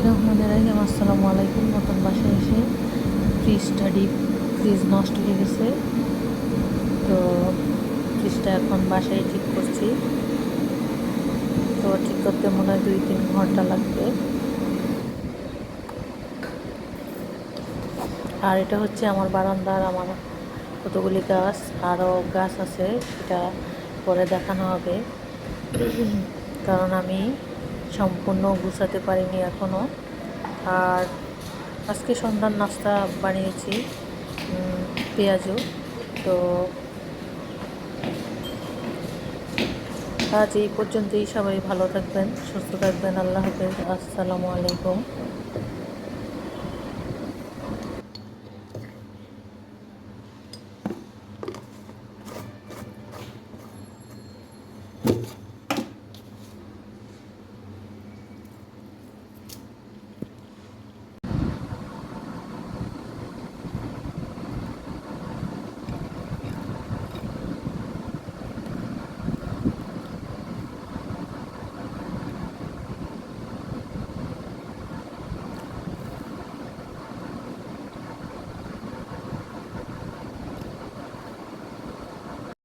রহমানির রহিম। আসসালামু আলাইকুম। নতুন বাসায় এসে ফ্রিজটা ডিপ ফ্রিজ নষ্ট হয়ে গেছে। তো ফ্রিজটা এখন বাসায় ঠিক করছি। তো ঠিক করতে মনে হয় দুই তিন ঘণ্টা লাগবে। আর এটা হচ্ছে আমার বারান্দার আমার কতগুলি গাছ, আরও গাছ আছে, সেটা পরে দেখানো হবে। কারণ আমি সম্পূর্ণ গুছাতে পারিনি এখনও আর আজকে সন্ধ্যার নাস্তা বানিয়েছি পেঁয়াজও। পেঁয়াজু তো আজ এই পর্যন্তই। সবাই ভালো থাকবেন, সুস্থ থাকবেন। আল্লাহ হাফেজ। আসসালামু আলাইকুম।